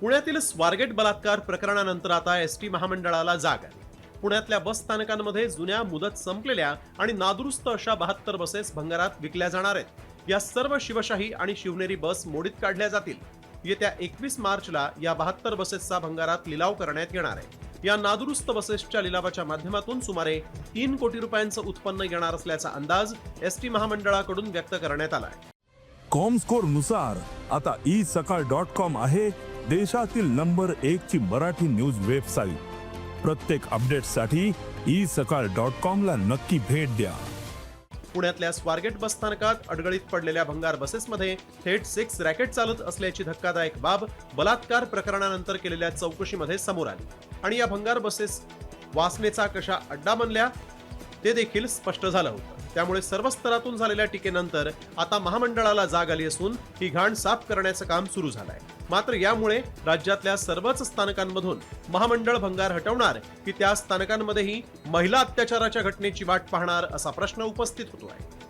पुण्यातील स्वारगेट बलात्कार प्रकरणानंतर आता एस टी महामंडळाला जाग आली. पुण्यातल्या बस स्थानकांमध्ये जुन्या मुदत संपलेल्या आणि नादुरुस्त अशा बहात्तर बसेस भंगारात विकल्या जाणार आहेत. या सर्व शिवशाही आणि शिवनेरी बस मोडीत काढल्या जातील. येत्या एकवीस मार्चला या बहात्तर बसेसचा भंगारात लिलाव करण्यात येणार आहे. या नादुरुस्त बसेसच्या लिलावाच्या माध्यमातून सुमारे तीन कोटी रुपयांचं उत्पन्न येणार असल्याचा अंदाज एस टी महामंडळाकडून व्यक्त करण्यात आला आहे. कॉमस्कोरनुसार आता ई सकाळ डॉट कॉम आहे देशातील नंबर एक ची मराठी न्यूज वेबसाईट. प्रत्येक अपडेटसाठी ई सकाळ डॉट कॉम ला नक्की भेट द्या. पुण्यातल्या स्वारगेट बस स्थानकात अडगळीत पडलेल्या भंगार बसेसमध्ये थेट सेक्स रॅकेट चालत असल्याची धक्कादायक बाब बलात्कार प्रकरणानंतर केलेल्या चौकशीमध्ये समोर आली. आणि या भंगार बसेस वासनेचा कशा अड्डा बनल्या ते देखील स्पष्ट झालं होतं. त्यामुळे सर्व स्तरातून झालेल्या टीकेनंतर आता महामंडळाला जाग आली असून ही घाण साफ करण्याचं काम सुरू झालंय. मात्र यामुळे राज्यातल्या सर्वच स्थानकांमधून महामंडळ भंगार हटवणार की त्या स्थानकांमध्येही महिला अत्याचाराच्या घटनेची वाट पाहणार असा प्रश्न उपस्थित होतो आहे